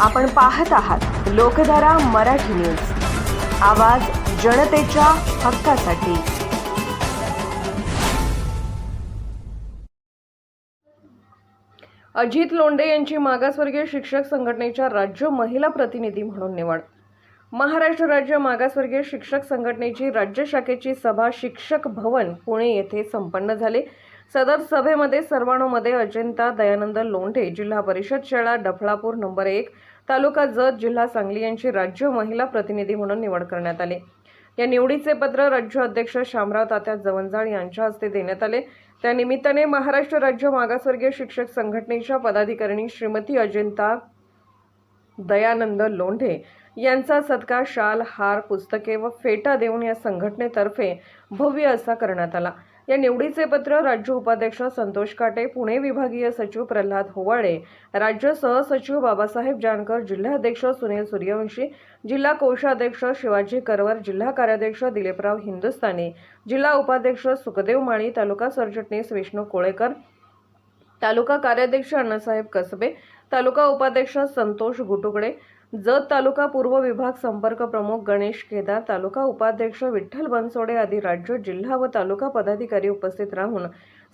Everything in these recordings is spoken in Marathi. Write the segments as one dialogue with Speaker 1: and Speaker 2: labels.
Speaker 1: आपण पाहत आहात लोकधारा मराठी न्यूज. आवाज जनतेच्या हक्कासाठी. अजित लोंढे यांची मागासवर्गीय शिक्षक संघटनेच्या राज्य महिला प्रतिनिधी म्हणून निवड. महाराष्ट्र राज्य मागासवर्गीय शिक्षक संघटनेची राज्य शाखेची सभा शिक्षक भवन पुणे येथे संपन्न झाली. सदर सभेमध्ये सर्वानुमध्ये अजिंता दयानंद लोंढे जिल्हा परिषद शाळा डफळापूर नंबर एक तालुका जत जिल्हा सांगली यांची राज्य महिला प्रतिनिधी म्हणून निवड करण्यात आली. या निवडीचे पत्र राज्य अध्यक्ष शामराव तात्या जवंजाळ यांच्या हस्ते देण्यात आले. त्यानिमित्ताने महाराष्ट्र राज्य मागासवर्गीय शिक्षक संघटनेच्या पदाधिकारिणी श्रीमती अजिंता दयानंद लोंढे यांचा सत्कार शाल हार पुस्तके व फेटा देऊन या संघटनेतर्फे भव्य असा करण्यात आला. या निवडीचे पत्र राज्य उपाध्यक्ष संतोष काटे पुणे विभागीय सचिव प्रल्हाद होवाळे राज्य सहसचिव बाबासाहेब जानकर जिल्हाध्यक्ष सुनील सूर्यवंशी जिल्हा कोषाध्यक्ष शिवाजी करवर जिल्हा कार्याध्यक्ष दिलीपराव हिंदुस्थानी जिल्हा उपाध्यक्ष सुखदेव माळी तालुका सरचिटणीस विष्णू कोळेकर तालुका कार्याध्यक्ष अण्णासाहेब कसबे तालुका उपाध्यक्ष संतोष गुटुकडे जत तालुका पूर्व विभाग संपर्क प्रमुख गणेश केदार तालुका उपाध्यक्ष विठ्ठल बनसोडे आदी राज्य जिल्हा व तालुका पदाधिकारी उपस्थित राहून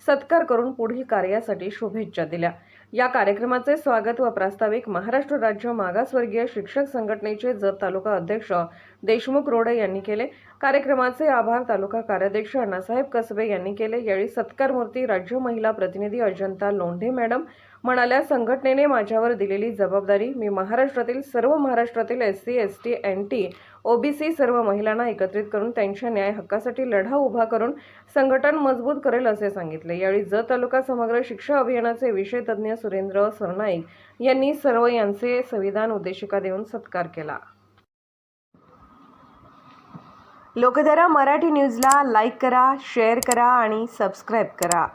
Speaker 1: सत्कार करून पुढील कार्यासाठी शुभेच्छा दिल्या. या कार्यक्रमाचे स्वागत व प्रास्ताविक महाराष्ट्र राज्य मागासवर्गीय शिक्षक संघटनेचे जत तालुका अध्यक्ष देशमुख रोडे यांनी केले. कार्यक्रमाचे आभार तालुका कार्याध्यक्ष अण्णासाहेब कसबे यांनी केले. यावेळी सत्कारमूर्ती राज्य महिला प्रतिनिधी अजंता लोंढे मॅडम म्हणाल्या संघटनेने माझ्यावर दिलेली जबाबदारी मी महाराष्ट्रातील सर्व महाराष्ट्रातील S C S T N T OBC सर्व महिलांना एकत्रित करून त्यांच्या न्याय हक्कासाठी लढा उभा करून संघटन मजबूत करेल असे सांगितले. यावेळी जत तालुका समग्र शिक्षा अभियानाचे विषय तज्ज्ञ सुरेंद्र सरनाईक यांनी सर्व यांचे संविधान उद्देशिका देऊन सत्कार केला. लोकधारा मराठी न्यूजला लाईक करा शेअर करा आणि सबस्क्राईब करा.